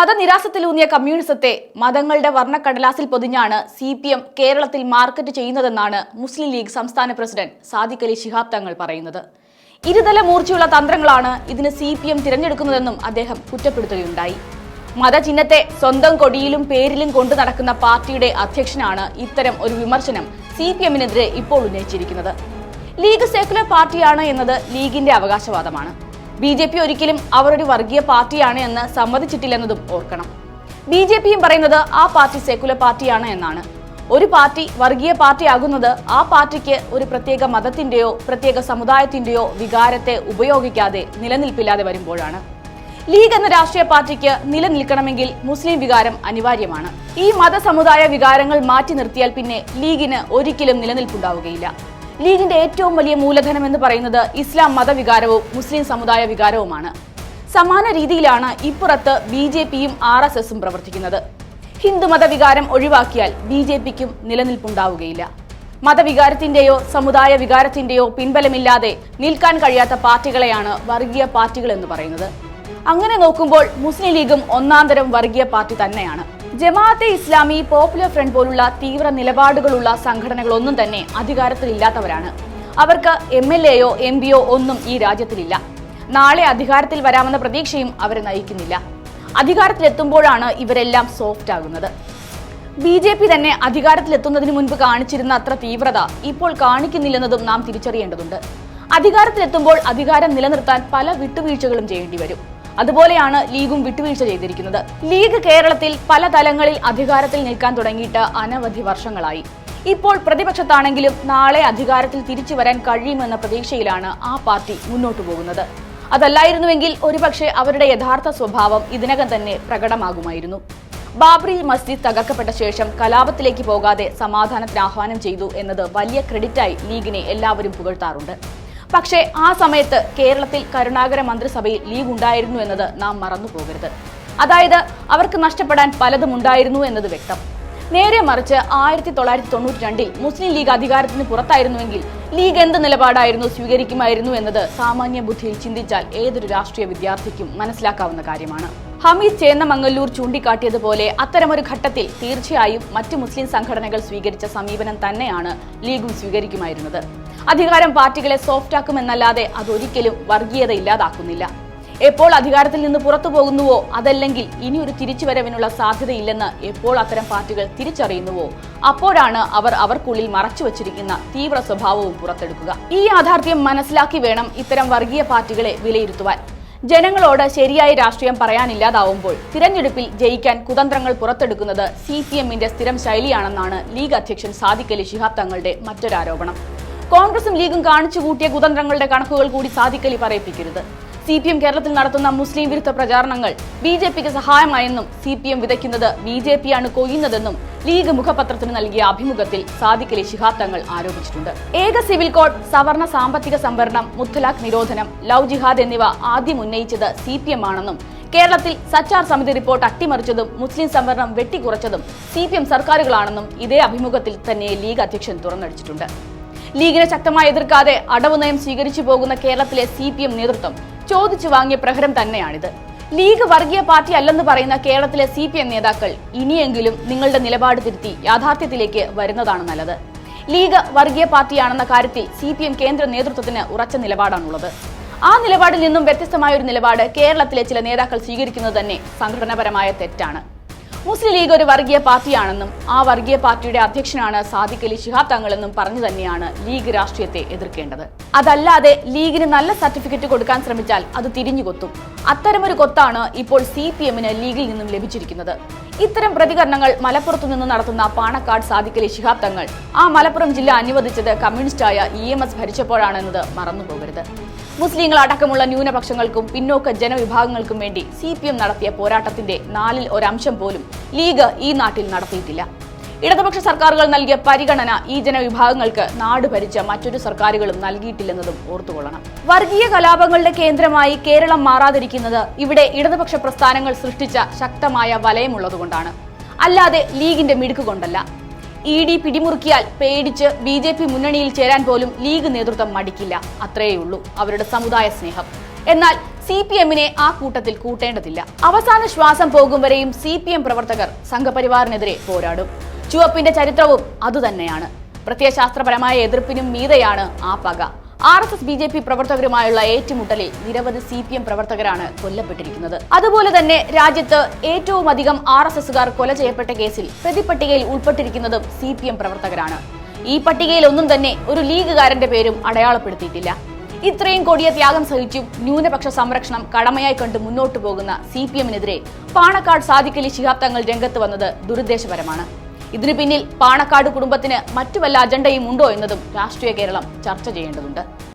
മതനിരാസത്തിലൂന്നിയ കമ്മ്യൂണിസത്തെ മതങ്ങളുടെ വർണക്കടലാസിൽ പൊതിഞ്ഞാണ് സി പി എം കേരളത്തിൽ മാർക്കറ്റ് ചെയ്യുന്നതെന്നാണ് മുസ്ലിം ലീഗ് സംസ്ഥാന പ്രസിഡന്റ് സാദിഖ് അലി ശിഹാബ് തങ്ങൾ പറയുന്നത്. ഇരുതല മൂർച്ചയുള്ള തന്ത്രങ്ങളാണ് ഇതിന് സി പി എം തിരഞ്ഞെടുക്കുന്നതെന്നും അദ്ദേഹം കുറ്റപ്പെടുത്തുകയുണ്ടായി. മതചിഹ്നത്തെ സ്വന്തം കൊടിയിലും പേരിലും കൊണ്ടു നടക്കുന്ന പാർട്ടിയുടെ അധ്യക്ഷനാണ് ഇത്തരം ഒരു വിമർശനം സി പി എമ്മിനെതിരെ ഇപ്പോൾ ഉന്നയിച്ചിരിക്കുന്നത്. ലീഗ് സെക്കുലർ പാർട്ടിയാണ് എന്നത് ലീഗിന്റെ അവകാശവാദമാണ്. ബി ജെ പി ഒരിക്കലും അവർ ഒരു വർഗീയ പാർട്ടിയാണ് എന്ന് സമ്മതിച്ചിട്ടില്ലെന്നതും ഓർക്കണം. ബി ജെ പിയും പറയുന്നത് ആ പാർട്ടി സെക്കുലർ പാർട്ടിയാണ് എന്നാണ്. ഒരു പാർട്ടി വർഗീയ പാർട്ടി ആകുന്നത് ആ പാർട്ടിക്ക് ഒരു പ്രത്യേക മതത്തിന്റെയോ പ്രത്യേക സമുദായത്തിന്റെയോ വികാരത്തെ ഉപയോഗിക്കാതെ നിലനിൽപ്പില്ലാതെ വരുമ്പോഴാണ്. ലീഗ് എന്ന രാഷ്ട്രീയ പാർട്ടിക്ക് നിലനിൽക്കണമെങ്കിൽ മുസ്ലിം വികാരം അനിവാര്യമാണ്. ഈ മതസമുദായ വികാരങ്ങൾ മാറ്റി നിർത്തിയാൽ പിന്നെ ലീഗിന് ഒരിക്കലും നിലനിൽപ്പുണ്ടാവുകയില്ല. ലീഗിന്റെ ഏറ്റവും വലിയ മൂലധനം എന്ന് പറയുന്നത് ഇസ്ലാം മതവികാരവും മുസ്ലിം സമുദായ വികാരവുമാണ്. സമാന രീതിയിലാണ് ഇപ്പുറത്ത് ബി ജെ പിയും ആർ എസ് എസും പ്രവർത്തിക്കുന്നത്. ഹിന്ദു മതവികാരം ഒഴിവാക്കിയാൽ ബി ജെ പിക്കും നിലനിൽപ്പുണ്ടാവുകയില്ല. മതവികാരത്തിന്റെയോ സമുദായ വികാരത്തിന്റെയോ പിൻബലമില്ലാതെ നിൽക്കാൻ കഴിയാത്ത പാർട്ടികളെയാണ് വർഗീയ പാർട്ടികൾ എന്ന് പറയുന്നത്. അങ്ങനെ നോക്കുമ്പോൾ മുസ്ലിം ലീഗും ഒന്നാന്തരം വർഗീയ പാർട്ടി തന്നെയാണ്. ജമാഅത്തെ ഇസ്ലാമി പോപ്പുലർ ഫ്രണ്ട് പോലുള്ള തീവ്ര നിലപാടുകളുള്ള സംഘടനകളൊന്നും തന്നെ അധികാരത്തിലില്ലാത്തവരാണ്. അവർക്ക് എം എൽ എയോ എം പിയോ ഒന്നും ഈ രാജ്യത്തിലില്ല. നാളെ അധികാരത്തിൽ വരാമെന്ന പ്രതീക്ഷയും അവരെ നയിക്കുന്നില്ല. അധികാരത്തിലെത്തുമ്പോഴാണ് ഇവരെല്ലാം സോഫ്റ്റ് ആകുന്നത്. ബി ജെ പി തന്നെ അധികാരത്തിലെത്തുന്നതിന് മുൻപ് കാണിച്ചിരുന്ന അത്ര തീവ്രത ഇപ്പോൾ കാണിക്കുന്നില്ലെന്നതും നാം തിരിച്ചറിയേണ്ടതുണ്ട്. അധികാരത്തിലെത്തുമ്പോൾ അധികാരം നിലനിർത്താൻ പല വിട്ടുവീഴ്ചകളും ചെയ്യേണ്ടി വരും. അതുപോലെയാണ് ലീഗും വിട്ടുവീഴ്ച ചെയ്തിരിക്കുന്നത്. ലീഗ് കേരളത്തിൽ പല തലങ്ങളിൽ അധികാരത്തിൽ നിൽക്കാൻ തുടങ്ങിയിട്ട് അനവധി വർഷങ്ങളായി. ഇപ്പോൾ പ്രതിപക്ഷത്താണെങ്കിലും നാളെ അധികാരത്തിൽ തിരിച്ചു വരാൻ കഴിയുമെന്ന പ്രതീക്ഷയിലാണ് ആ പാർട്ടി മുന്നോട്ടു പോകുന്നത്. അതല്ലായിരുന്നുവെങ്കിൽ ഒരുപക്ഷെ അവരുടെ യഥാർത്ഥ സ്വഭാവം ഇതിനകം തന്നെ പ്രകടമാകുമായിരുന്നു. ബാബറി മസ്ജിദ് തകർക്കപ്പെട്ട ശേഷം കലാപത്തിലേക്ക് പോകാതെ സമാധാനത്തിന് ആഹ്വാനം ചെയ്തു എന്നത് വലിയ ക്രെഡിറ്റായി ലീഗിനെ എല്ലാവരും പുകഴ്ത്താറുണ്ട്. പക്ഷേ ആ സമയത്ത് കേരളത്തിൽ കരുണാകര മന്ത്രിസഭയിൽ ലീഗ് ഉണ്ടായിരുന്നു എന്നത് നാം മറന്നു പോകരുത്. അതായത് അവർക്ക് നഷ്ടപ്പെടാൻ പലതും ഉണ്ടായിരുന്നു എന്നത് വ്യക്തം. നേരെ മറിച്ച് ആയിരത്തി തൊള്ളായിരത്തി തൊണ്ണൂറ്റി രണ്ടിൽ മുസ്ലിം ലീഗ് അധികാരത്തിന് പുറത്തായിരുന്നുവെങ്കിൽ ലീഗ് എന്ത് നിലപാടായിരുന്നു സ്വീകരിക്കുമായിരുന്നു എന്നത് സാമാന്യ ബുദ്ധിയിൽ ചിന്തിച്ചാൽ ഏതൊരു രാഷ്ട്രീയ വിദ്യാർത്ഥിക്കും മനസ്സിലാക്കാവുന്ന കാര്യമാണ്. ഹമീദ് ചേന്നമംഗല്ലൂർ ചൂണ്ടിക്കാട്ടിയതുപോലെ അത്തരമൊരു ഘട്ടത്തിൽ തീർച്ചയായും മറ്റ് മുസ്ലിം സംഘടനകൾ സ്വീകരിച്ച സമീപനം തന്നെയാണ് ലീഗും സ്വീകരിക്കുമായിരുന്നത്. അധികാരം പാർട്ടികളെ സോഫ്റ്റാക്കുമെന്നല്ലാതെ അതൊരിക്കലും വർഗീയത ഇല്ലാതാക്കുന്നില്ല. എപ്പോൾ അധികാരത്തിൽ നിന്ന് പുറത്തു പോകുന്നുവോ അതല്ലെങ്കിൽ ഇനി ഒരു തിരിച്ചുവരവിനുള്ള സാധ്യതയില്ലെന്ന് എപ്പോൾ അത്തരം പാർട്ടികൾ തിരിച്ചറിയുന്നുവോ അപ്പോഴാണ് അവർ അവർക്കുള്ളിൽ മറച്ചു വച്ചിരിക്കുന്ന തീവ്ര സ്വഭാവവും പുറത്തെടുക്കുക. ഈ യാഥാർത്ഥ്യം മനസ്സിലാക്കി വേണം ഇത്തരം വർഗീയ പാർട്ടികളെ വിലയിരുത്തുവാൻ. ജനങ്ങളോട് ശരിയായ രാഷ്ട്രീയം പറയാനില്ലാതാവുമ്പോൾ തിരഞ്ഞെടുപ്പിൽ ജയിക്കാൻ കുതന്ത്രങ്ങൾ പുറത്തെടുക്കുന്നത് സി പി എമ്മിന്റെ സ്ഥിരം ശൈലിയാണെന്നാണ് ലീഗ് അധ്യക്ഷൻ സാദിഖ് അലി ശിഹാബ് തങ്ങളുടെ മറ്റൊരു ആരോപണം കോൺഗ്രസും ലീഗും കാണിച്ചു കൂട്ടിയ കുതന്ത്രങ്ങളുടെ കണക്കുകൾ കൂടി സാധിക്കലി പറയിപ്പിക്കരുത്. സി പി എം കേരളത്തിൽ നടത്തുന്ന മുസ്ലിം വിരുദ്ധ പ്രചാരണങ്ങൾ ബി ജെ പിക്ക് സഹായമായെന്നും സി പി എം വിതയ്ക്കുന്നത് ബി ജെ പിയാണ് കൊയ്യുന്നതെന്നും ലീഗ് മുഖപത്രത്തിന് നൽകിയ അഭിമുഖത്തിൽ സാദിഖലി ശിഹാത്തങ്ങൾ ആരോപിച്ചിട്ടുണ്ട്. ഏക സിവിൽ കോഡ് സവർണ സാമ്പത്തിക സംവരണം മുത്തലാഖ് നിരോധനം ലവ് ജിഹാദ് എന്നിവ ആദ്യം ഉന്നയിച്ചത് സി പി എം ആണെന്നും കേരളത്തിൽ സച്ചാർ സമിതി റിപ്പോർട്ട് അട്ടിമറിച്ചതും മുസ്ലിം സംവരണം വെട്ടിക്കുറച്ചതും സി പി എം സർക്കാരുകളാണെന്നും ഇതേ അഭിമുഖത്തിൽ തന്നെ ലീഗ് അധ്യക്ഷൻ തുറന്നടിച്ചിട്ടുണ്ട്. ലീഗിനെ ശക്തമായി എതിർക്കാതെ അടവ് നയം സ്വീകരിച്ചു പോകുന്ന കേരളത്തിലെ സി പി എം നേതൃത്വം ചോദിച്ചു വാങ്ങിയ പ്രഹരം തന്നെയാണിത്. ലീഗ് വർഗീയ പാർട്ടി അല്ലെന്ന് പറയുന്ന കേരളത്തിലെ സി പി എം നേതാക്കൾ ഇനിയെങ്കിലും നിങ്ങളുടെ നിലപാട് തിരുത്തി യാഥാർത്ഥ്യത്തിലേക്ക് വരുന്നതാണ് നല്ലത്. ലീഗ് വർഗീയ പാർട്ടിയാണെന്ന കാര്യത്തിൽ സി പി എം കേന്ദ്ര നേതൃത്വത്തിന് ഉറച്ച നിലപാടാണുള്ളത്. ആ നിലപാടിൽ നിന്നും വ്യത്യസ്തമായ ഒരു നിലപാട് കേരളത്തിലെ ചില നേതാക്കൾ സ്വീകരിക്കുന്നത് തന്നെ സംഘടനാപരമായ തെറ്റാണ്. മുസ്ലിം ലീഗ് ഒരു വർഗീയ പാർട്ടിയാണെന്നും ആ വർഗീയ പാർട്ടിയുടെ അധ്യക്ഷനാണ് സാദിഖ് അലി ശിഹാബ് തങ്ങളെന്നും പറഞ്ഞു തന്നെയാണ് ലീഗ് രാഷ്ട്രീയത്തെ എതിർക്കേണ്ടത്. അതല്ലാതെ ലീഗിന് നല്ല സർട്ടിഫിക്കറ്റ് കൊടുക്കാൻ ശ്രമിച്ചാൽ അത് തിരിഞ്ഞുകൊത്തും. അത്തരമൊരു കൊത്താണ് ഇപ്പോൾ സി പി എമ്മിന് ലീഗിൽ നിന്നും ലഭിച്ചിരിക്കുന്നത്. ഇത്തരം പ്രതികരണങ്ങൾ മലപ്പുറത്തു നിന്ന് നടത്തുന്ന പാണക്കാട് സാദിക്കലി ശിഹാബ് തങ്ങൾ. ആ മലപ്പുറം ജില്ല അനുവദിച്ചത് കമ്മ്യൂണിസ്റ്റായ ഇ എം എസ് ഭരിച്ചപ്പോഴാണെന്നത് മറന്നുപോകരുത്. മുസ്ലിങ്ങൾ അടക്കമുള്ള ന്യൂനപക്ഷങ്ങൾക്കും പിന്നോക്ക ജനവിഭാഗങ്ങൾക്കും വേണ്ടി സി നടത്തിയ പോരാട്ടത്തിന്റെ നാലിൽ ഒരംശം പോലും ലീഗ് ഈ നാട്ടിൽ നടത്തിയിട്ടില്ല. ഇടതുപക്ഷ സർക്കാരുകൾ നൽകിയ പരിഗണന ഈ ജനവിഭാഗങ്ങൾക്ക് നാട് ഭരിച്ച മറ്റൊരു സർക്കാരുകളും നൽകിയിട്ടില്ലെന്നതും ഓർത്തുകൊള്ളണം. വർഗീയ കലാപങ്ങളുടെ കേന്ദ്രമായി കേരളം മാറാതിരിക്കുന്നത് ഇവിടെ ഇടതുപക്ഷ പ്രസ്ഥാനങ്ങൾ സൃഷ്ടിച്ച ശക്തമായ വലയമുള്ളതുകൊണ്ടാണ്. അല്ലാതെ ലീഗിന്റെ മിടുക്ക് കൊണ്ടല്ല. ഇ ഡി പിടിമുറുക്കിയാൽ പേടിച്ച് ബി ജെ പി മുന്നണിയിൽ ചേരാൻ പോലും ലീഗ് നേതൃത്വം മടിക്കില്ല. അത്രയേയുള്ളൂ അവരുടെ സമുദായ സ്നേഹം. എന്നാൽ സി പി എമ്മിനെ ആ കൂട്ടത്തിൽ കൂട്ടേണ്ടതില്ല. അവസാന ശ്വാസം പോകും വരെയും സി പി എം പ്രവർത്തകർ സംഘപരിവാറിനെതിരെ പോരാടും. ചുവപ്പിന്റെ ചരിത്രവും അതുതന്നെയാണ്. പ്രത്യയശാസ്ത്രപരമായ എതിർപ്പിനും മീതയാണ് ആ പക. R S S B J P പ്രവർത്തകരുമായുള്ള ഏറ്റുമുട്ടലിൽ നിരവധി സി പി എം പ്രവർത്തകരാണ് കൊല്ലപ്പെട്ടിരിക്കുന്നത്. അതുപോലെ തന്നെ രാജ്യത്ത് ഏറ്റവും അധികം ആർ എസ് എസുകാർ കൊല ചെയ്യപ്പെട്ട കേസിൽ പ്രതിപട്ടികയിൽ ഉൾപ്പെട്ടിരിക്കുന്നതും സി പി എം പ്രവർത്തകരാണ്. ഈ പട്ടികയിൽ ഒന്നും തന്നെ ഒരു ലീഗുകാരന്റെ പേരും അടയാളപ്പെടുത്തിയിട്ടില്ല. ഇത്രയും കൊടിയ ത്യാഗം സഹിച്ചും ന്യൂനപക്ഷ സംരക്ഷണം കടമയായി കണ്ട് മുന്നോട്ടു പോകുന്ന സി പി എമ്മിനെതിരെ പാണക്കാട് സാദിഖലി ശിഹാബ് തങ്ങൾ രംഗത്ത് വന്നത് ദുരുദ്ദേശപരമാണ്. ഇതിനു പിന്നിൽ പാണക്കാട് കുടുംബത്തിന് മറ്റു വല്ല അജണ്ടയും ഉണ്ടോ എന്നതും രാഷ്ട്രീയ കേരളം ചർച്ച ചെയ്യേണ്ടതുണ്ട്